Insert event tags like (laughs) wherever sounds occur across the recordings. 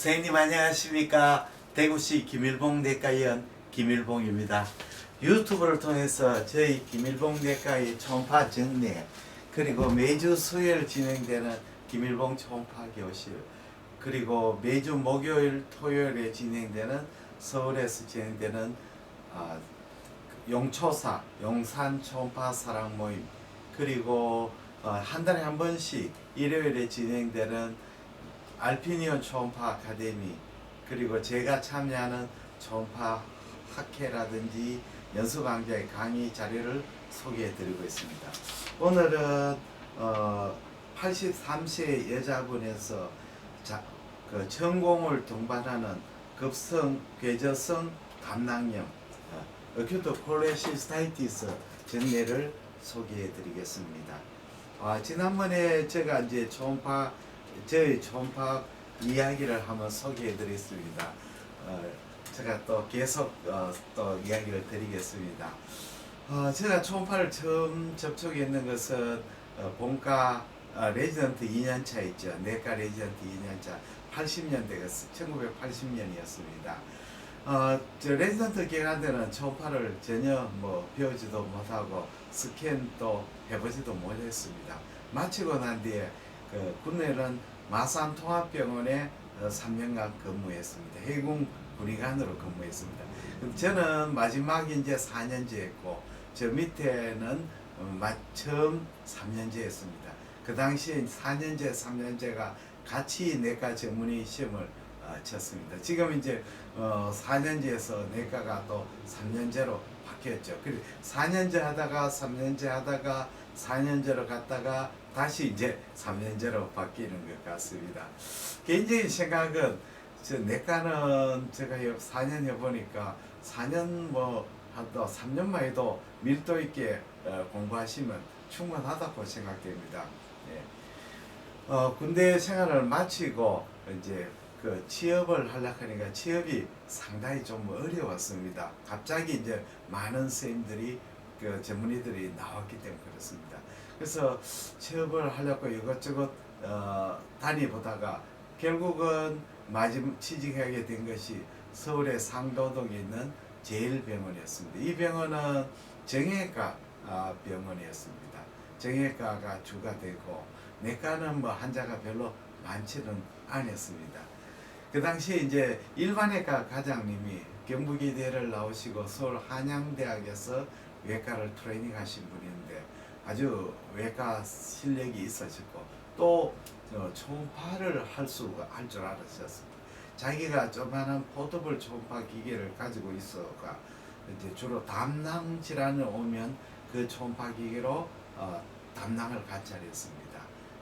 선생님 안녕하십니까? 대구시 김일봉 내과의원 김일봉입니다. 유튜브를 통해서 저희 김일봉 내과의 초음파 정례 그리고 매주 수요일 진행되는 김일봉 초음파 교실 그리고 매주 목요일 토요일에 진행되는 서울에서 진행되는 아, 용초사 용산 초음파 사랑 모임 그리고 어, 한 달에 한 번씩 일요일에 진행되는 알피니온 초음파 아카데미 그리고 제가 참여하는 초음파 학회라든지 연수 강좌의 강의 자료를 소개해 드리고 있습니다. 오늘은 어, 83세 여자분에서 자, 그 전공을 동반하는 급성 괴저성 감낭염 어, 어큐트 콜레시스타이티스 정례를 소개해 드리겠습니다. 아, 지난번에 제가 이제 초음파 저희 초음파 이야기를 한번 소개해 드렸습니다. 어, 제가 또 계속 어, 또 이야기를 드리겠습니다. 어, 제가 초음파를 처음 접촉했는 것은 어, 본과 어, 레지던트 2년차 있죠. 내과 레지던트 2년차 80년대가 1980년이었습니다. 어, 저 레지던트 기간 때는 초음파를 전혀 뭐 배우지도 못하고 스캔도 해보지도 못했습니다. 마치고 난 뒤에 그 군내는 마산 통합병원에 어, 3년간 근무했습니다. 해군 군의관으로 근무했습니다. 그럼 저는 마지막 이제 4년제 했고 저 밑에는 어, 마, 처음 3년제 했습니다. 그 당시에 4년제, 3년제가 같이 내과 전문의 시험을 어, 쳤습니다. 지금 이제 어, 4년제에서 내과가 또 3년제로 바뀌었죠. 그리고 4년제 하다가 3년제 하다가 4년제로 갔다가 다시 이제 3년제로 바뀌는 것 같습니다. 개인적인 생각은 저 내과는 제가 여- 4년 해보니까 4년 뭐 한또 3년만 해도 밀도 있게 어, 공부하시면 충분하다고 생각됩니다. 예. 어, 군대 생활을 마치고 이제 그 취업을 하려고 하니까 취업이 상당히 좀 어려웠습니다. 갑자기 이제 많은 선생님들이 그 전문의들이 나왔기 때문에 그렇습니다. 그래서 취업을 하려고 이것저것 어, 다니보다가 결국은 마지막 취직하게 된 것이 서울의 상도동에 있는 제일병원이었습니다. 이 병원은 정형외과 아, 병원이었습니다. 정형외과가 주가 되고 내과는 뭐 환자가 별로 많지는 않았습니다. 그 당시에 이제 일반외과 과장님이 경북이대를 나오시고 서울 한양대학에서 외과를 트레이닝하신 분인데 아주 외과 실력이 있으시고 또 어, 초음파를 할 수가 할 줄 알으셨습니다. 자기가 조그마한 포터블 초음파 기계를 가지고 있어가 이제 주로 담낭 질환을 오면 그 초음파 기계로 어, 담낭을 관찰했습니다.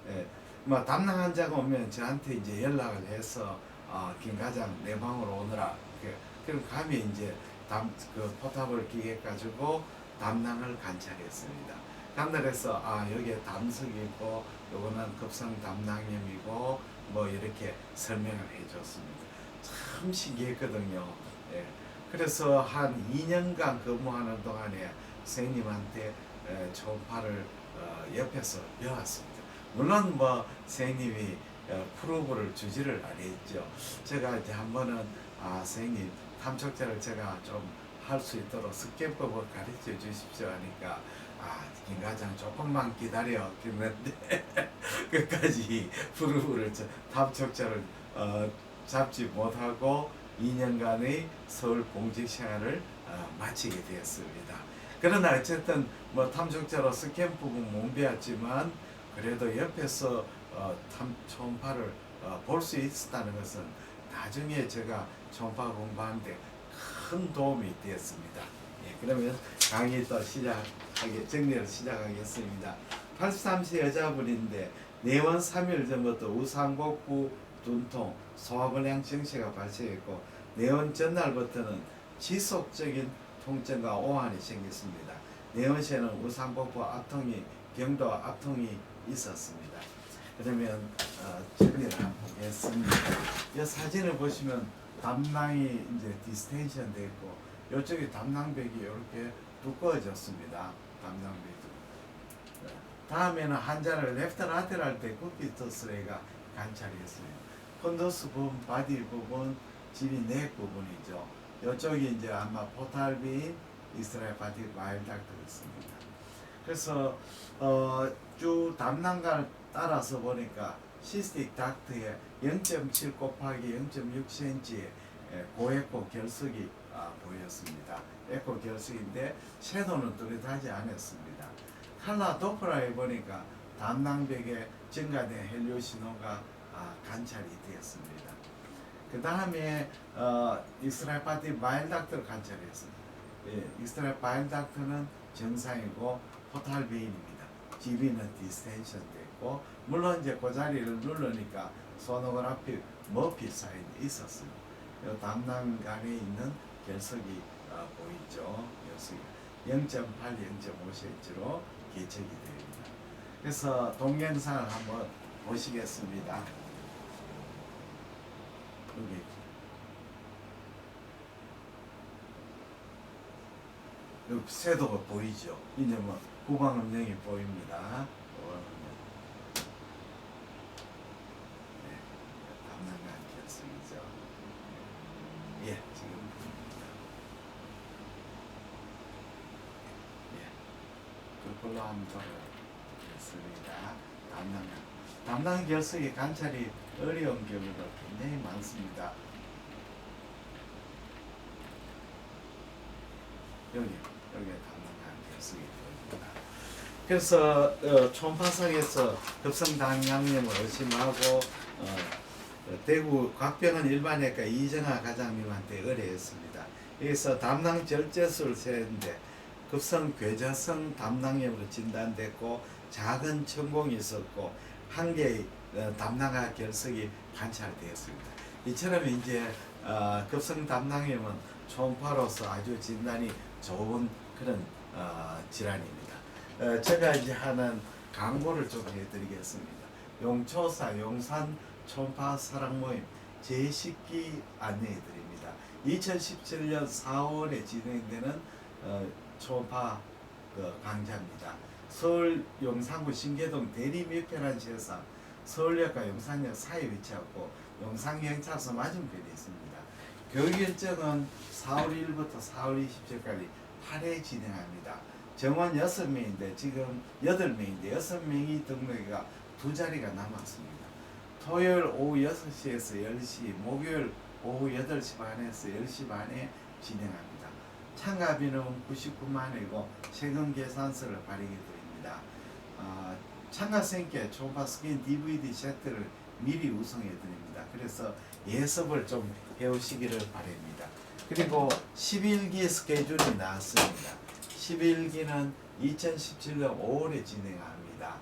예, 뭐 담낭 환자가 오면 저한테 이제 연락을 해서 어, 김 과장 내 방으로 오느라 그, 그럼 감히 이제 담, 그 포탑을 기계 가지고 담낭을 관찰했습니다. 관찰해서 아 여기에 담석이 있고 요거는 급성 담낭염이고 뭐 이렇게 설명을 해줬습니다. 참 신기했거든요. 예. 그래서 한 2년간 근무하는 동안에 선생님한테 에, 초음파를 어, 옆에서 배웠습니다. 물론 뭐 선생님이 어, 프로브를 주지를 않았죠. 제가 이제 한 번은 아 선생님 탐척자를 제가 좀 할 수 있도록 스캔법을 가르쳐 주십시오 하니까 아 김 과장 조금만 기다려 그랬는데 (laughs) 끝까지 저- 탐척자를 어, 잡지 못하고 2년간의 서울 공직 생활을 어, 마치게 되었습니다. 그러나 어쨌든 뭐 탐정자로 스캔법은 못 배웠지만 그래도 옆에서 어, 탐 초음파를 어, 볼수 있었다는 것은 나중에 제가 초음파 공부하는데 큰 도움이 되었습니다. 예, 그러면 강의 또 시작하게 정리를 시작하겠습니다. 83세 여자분인데 내원 3일 전부터 우상복부 dun통, 소화불량 증세가 발생했고 내원 전날부터는 지속적인 통증과 오한이 생겼습니다. 내원 시에는 우상복부 압통이 경도 압통이 있었습니다. 그러면 어, 정리를 한번 보겠습니다. 이 사진을 보시면 담낭이 이제 디스텐션 돼 있고 이쪽에 담낭벽이 이렇게 두꺼워졌습니다. 담낭벽이. 다음에는 환자를 레프트 라테랄 때 쿠피토스레가 관찰했습니다. 펀더스 부분, 바디 부분, 집이 넥 부분이죠. 이쪽이 이제 아마 포탈빈, 이스라엘 바디 마일닥터였습니다. 그래서 어, 쭉 담낭간을 따라서 보니까 시스틱 닥트에 0.7 곱하기 0.6cm의 고에코 결석이 아, 보였습니다. 에코 결석인데 섀도는 뚜렷하지 않았습니다. 칼라 도프라에 보니까 담낭벽에 증가된 헬리오 신호가 아, 관찰이 되었습니다. 그 다음에 어, 이스라엘 파티 마일닥터를 관찰했습니다. 예, 이스라엘 바일닥터는 정상이고 포탈 베인입니다. GB는 디스텐션 됐고 물론 이제 그 자리를 누르니까 소노그라피 머피 사인이. 요 담낭간에 있는 결석이 어, 보이죠. 결석이 0.8, 0.5cm로 개척이 됩니다. 그래서 동영상을 한번 보시겠습니다. 여기 요 섀도가 보이죠. 이제 뭐 후방 음영이 보입니다. 후방 음영. 네, 담낭간 결승이죠. 예, 지금 보입니다. 한번 보겠습니다. 담낭간. 담낭 결석의 관찰이 어려운 경우가 굉장히 많습니다. 여기 여기 담낭간 결석이 보입니다. 그래서 어, 초음파상에서 급성당양염을 의심하고 어, 어, 대구 곽병원 일반외과 이정아 과장님한테 의뢰했습니다. 여기서 담낭 절제술을 세는데 급성 괴자성 담낭염으로 진단됐고 작은 천공이 있었고 한 개의 어, 담낭화 결석이 관찰되었습니다. 이처럼 이제 어, 급성 담낭염은 초음파로서 아주 진단이 좋은 그런 어, 질환입니다. 어, 제가 이제 하는 광고를 좀 해드리겠습니다. 용초사 용산 초음파 사랑 모임 제10기 안내해드립니다. 2017년 4월에 진행되는 어, 초음파 그 강좌입니다. 서울 용산구 신계동 대리밀편한 지역상 서울역과 용산역 사이에 위치하고 용산경찰서 맞은편에 있습니다. 교육 일정은 4월 1일부터 4월 27일까지 8회 진행합니다. 정원 6명인데 지금 8명인데 6명이 등록이가 두 자리가 남았습니다. 토요일 오후 6시에서 10시, 목요일 오후 8시 반에서 10시 반에 진행합니다. 참가비는 99만 원이고 세금 계산서를 발행해 드립니다. 아, 참가생께 초음파 스캔 DVD 세트를 미리 우송해 드립니다. 그래서 예습을 좀 해오시기를 바랍니다. 그리고 11기 스케줄이 나왔습니다. 11기는 2017년 5월에 진행합니다.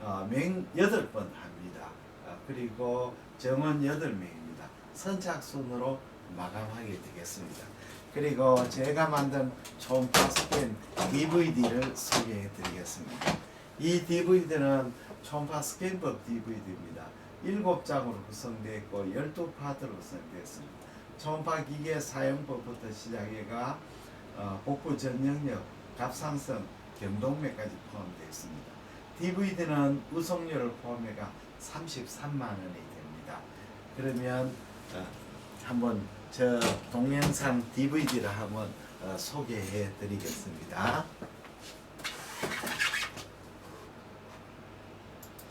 어, 맹 8번 합니다. 어, 그리고 정원 8명입니다. 선착순으로 마감하게 되겠습니다. 그리고 제가 만든 초음파 스캔 DVD를 소개해 드리겠습니다. 이 DVD는 초음파 스캔법 DVD입니다. 7장으로 구성되어 있고 12파트로 구성되었습니다. 초음파 기계 사용법부터 시작해가 어, 복부 전역력, 갑상선, 경동맥까지 포함되어 있습니다. DVD는 우송료를 포함해가 33만 원이 됩니다. 그러면 어, 한번 저 동영상 DVD를 한번 어, 소개해 드리겠습니다.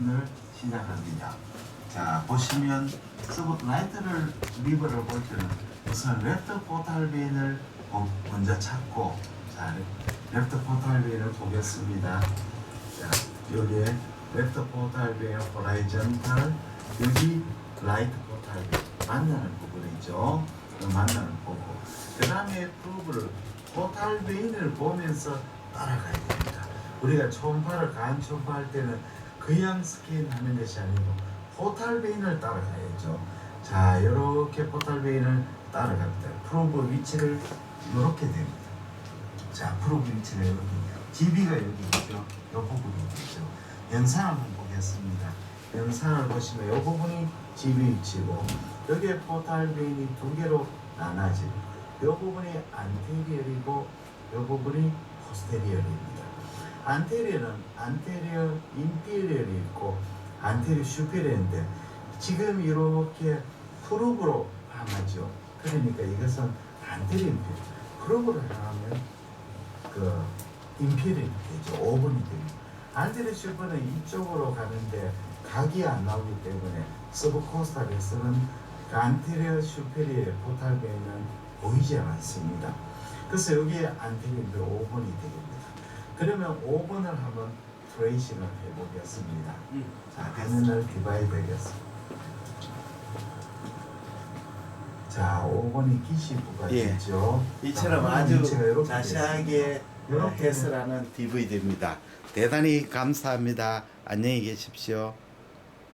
을 시작합니다. 자 보시면 스포트라이트를 리버를 볼 때는 우선 랩터 포탈 빈을 보- 먼저 찾고 자 랩터 포탈 빈을 보겠습니다. 자 여기에 랩터 포탈 빈 호라이전탈 여기 라이트 포탈 빈 만나는 부분이죠. 그 만나는 부분. 그 다음에 프로브를 포탈빈을 보면서 따라가야 됩니다. 우리가 초음파를 간 초음파 할 때는 그냥 스캔하는 것이 아니고 포탈 베인을 따라가야죠. 자, 이렇게 포탈 베인을 따라갑니다. 프로브 위치를 이렇게 됩니다. 자, 프로브 위치가 여기, GB가 여기 있죠. 이 부분이 있죠. 영상 한번 보겠습니다. 영상을 보시면 이 부분이 위치고 여기에 포탈 베인이 두 개로 나눠지고 이 부분이 안테리얼이고 이 부분이 포스테리얼입니다. 안테리어는 안테리어 인테리어이 있고 안테리어 슈페리어인데 지금 이렇게 프로그로 향하죠. 그러니까 이것은 안티리 임필. 프로그로 향하면 그 임필이 되죠. 5분이 됩니다. 안티리 슈퍼는 이쪽으로 가는데 각이 안 나오기 때문에 서브코스탈에서는 그 안테리어 슈페리의 포탈 베이는 보이지 않습니다. 그래서 여기에 안티리인데 5번이 되겠습니다. 그러면 5번을 한번 트레이싱을 해보겠습니다. 자, 화면을 디바이드 하겠습니다. 자, 5번이 기시부가 예. 있죠. 이처럼 자, 아주 자세하게 이렇게 해설하는 DVD입니다. 대단히 감사합니다. 안녕히 계십시오.